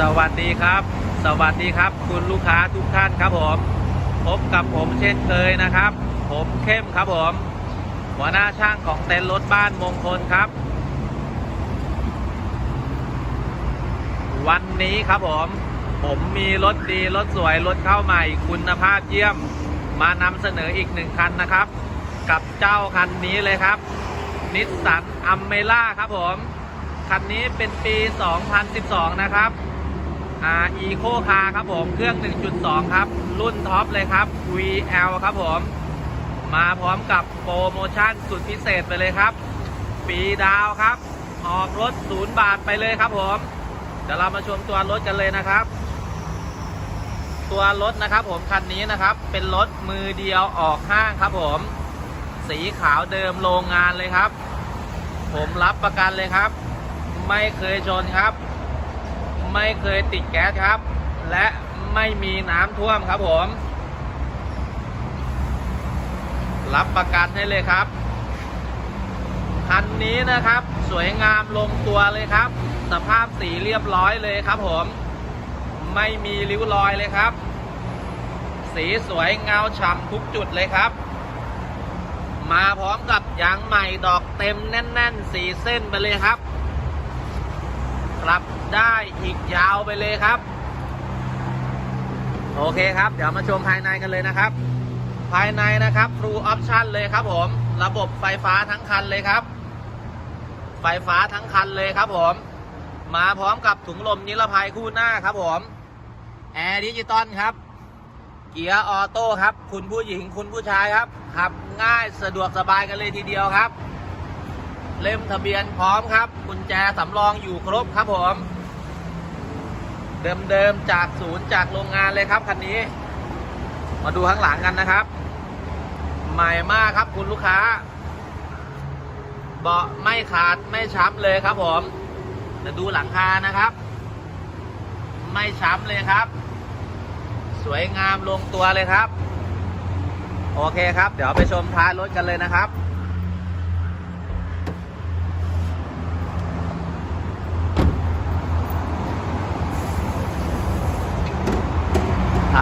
สวัสดีครับ สวัสดีครับ คุณลูกค้าทุกท่านครับผม พบกับผมเช่นเคยนะครับ ผมเข้มครับผม หัวหน้าช่างของเต็นท์รถบ้านมงคลครับ วันนี้ครับผม ผมมีรถดีรถสวยรถเข้าใหม่คุณภาพเยี่ยม มานำเสนออีกหนึ่งคันนะครับ กับเจ้าคันนี้เลยครับนิสสันอัมเมล่าครับผมคันนี้เป็นปี 2012 นะครับ อ่าอีโคคาร์ครับผมเครื่อง 1.2 ครับ รุ่นท็อปเลยครับ VL ครับผม มาพร้อมกับโปรโมชั่นสุดพิเศษไปเลยครับปีดาวครับ ออกรถศูนย์บาทไปเลยครับผมเดี๋ยวเรามาชมตัวรถกันเลยนะครับ ตัวรถนะครับผมคันนี้นะครับ เป็นรถมือเดียวออกห้างครับผม สีขาวเดิมโรงงานเลยครับ ผมรับประกันเลยครับ ไม่เคยชนครับ ไม่เคยติดแก๊สครับ และไม่มีน้ำท่วมครับผม รับประกันให้เลยครับคันนี้นะครับ สวยงามลงตัวเลยครับ สภาพสีเรียบร้อยเลยครับผม ไม่มีริ้วรอยเลยครับ สีสวยเงาฉ่ำทุกจุดเลยครับ มาพร้อมกับยางใหม่ดอกเต็มแน่น ๆ สีเส้นไปเลยครับ กลับได้อีกยาวไปเลยครับ โอเคครับ เดี๋ยวมาชมภายในกันเลยนะครับ ภายในนะครับ True Option เลยครับผม ระบบไฟฟ้าทั้งคันเลยครับ ไฟฟ้าทั้งคันเลยครับผม มาพร้อมกับถุงลมนิรภัยคู่หน้าครับผมแอร์ดิจิตอลครับ เกียร์ออโต้ครับ คุณผู้หญิงคุณผู้ชายครับขับง่ายสะดวกสบายกันเลยทีเดียวครับ เล่มทะเบียนพร้อมครับ กุญแจสำรองอยู่ครบครับผม เดิมๆจากศูนย์จากโรงงานเลยครับคันนี้ มาดูข้างหลังกันนะครับ ใหม่มากครับคุณลูกค้า เบาะไม่ขาดไม่ช้ำเลยครับผมจะดูหลังคานะครับ ไม่ช้ำเลยครับ สวยงามลงตัวเลยครับ โอเคครับ เดี๋ยวไปชมท้ายรถกันเลยนะครับ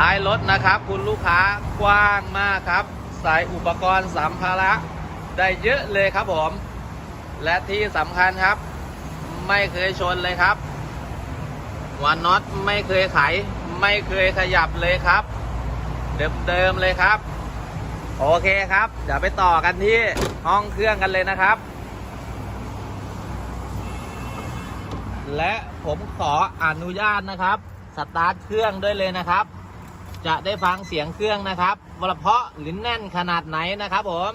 ายรถนะครับ คุณลูกค้ากว้างมากครับ ใส่อุปกรณ์สัมภาระได้เยอะเลยครับผม และที่สำคัญครับ ไม่เคยชนเลยครับวันน็อตไม่เคยไข ไม่เคยขยับเลยครับ เดิมๆเลยครับ โอเคครับ เดี๋ยวไปต่อกันที่ห้องเครื่องกันเลยนะครับ และผมขออนุญาตนะครับ สตาร์ทเครื่องด้วยเลยนะครับ จะได้ฟังเสียงเครื่องนะครับว่าเพราะหรือแน่นขนาดไหนนะครับผม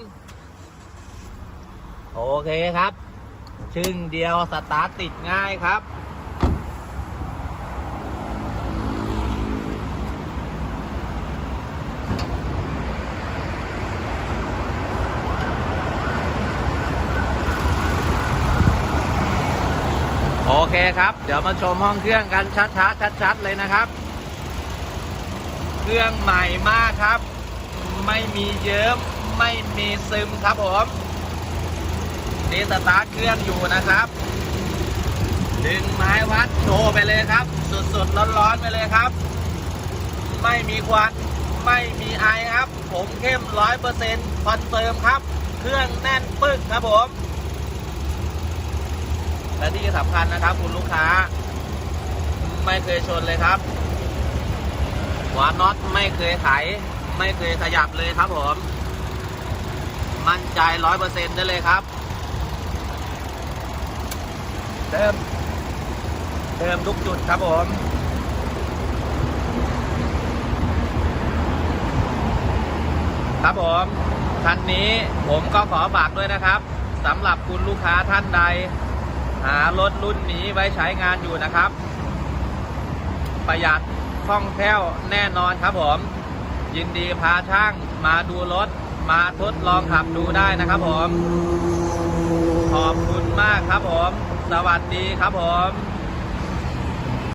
โอเคครับ ชึ่งเดียวสตาร์ทติดง่ายครับ โอเคครับ เดี๋ยวมาชมห้องเครื่องกันชัดๆชัดๆเลยนะครับ เครื่องใหม่มากครับ ไม่มีเยิ้มไม่มีซึมครับผมนี่สตาร์ทเครื่องอยู่นะครับดึงไม้วัดโชว์ไปเลยครับสดๆร้อนๆไปเลยครับ ไม่มีควันไม่มีไอครับ ผมเข้มร้อยเปอร์เซ็นต์คอนเฟิร์มครับ เครื่องแน่นปึ๊กครับผม และที่สำคัญนะครับคุณลูกค้า ไม่เคยชนเลยครับ หัวน็อตไม่เคยไขไม่เคยขยับเลยครับผม มั่นใจร้อยเปอร์เซ็นต์ได้เลยครับเดิมเดิมทุกจุดครับผมครับผมคันนี้ผมก็ขอฝากด้วยนะครับสำหรับคุณลูกค้าท่านใด หารถรุ่นนี้ไว้ใช้งานอยู่นะครับ ประหยัด คล่องแคล่วแน่นอนครับผม ยินดีพาช่างมาดูรถ มาทดลองขับดูได้นะครับผม ขอบคุณมากครับผม สวัสดีครับผม